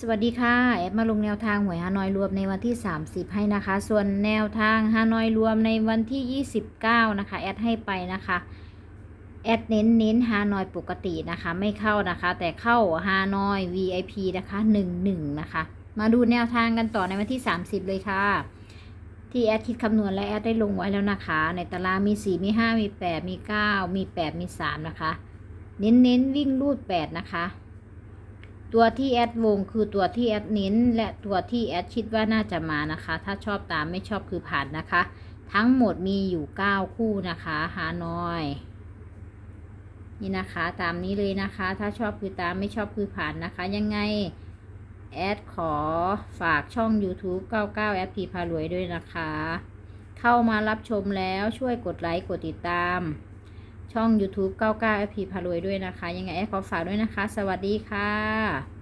สวัสดีค่ะ แอดมาลงแนวทางหวยฮานอยรวมในวันที่ 30 ให้นะคะ ส่วนแนวทางฮานอยรวมในวันที่ 29 นะคะ แอดให้ไปนะคะ แอดเน้นเน้นฮานอยปกตินะคะ ไม่เข้านะคะ แต่เข้าฮานอย VIP นะคะ11นะคะ มาดูแนวทางกันต่อในวันที่ 30 เลยค่ะ ที่แอดคิดคำนวณและแอดได้ลงไว้แล้วนะคะ ในตารางมี 4 มี 5 มี 8 มี 9 มี 8 มี 3 นะคะ เน้นเน้นวิ่งรูด 8 นะคะ ตัวที่แอดวงคือตัวที่แอดเน้น และตัวที่แอดคิดว่าน่าจะมานะคะ ถ้าชอบตามไม่ชอบคือผ่านนะคะ ทั้งหมดมีอยู่ 9 คู่นะคะหาน้อย นี่นะคะตามนี้เลยนะคะ ถ้าชอบคือตามไม่ชอบคือผ่านนะคะ ยังไงแอดขอฝากช่อง YouTube 99แอดพีพารวยด้วยนะคะ เข้ามารับชมแล้วช่วยกดไลค์กดติดตาม ช่อง YouTube 99 FP พารวยด้วยนะคะ ยังไงแอดขอฝากด้วยนะคะ สวัสดีค่ะ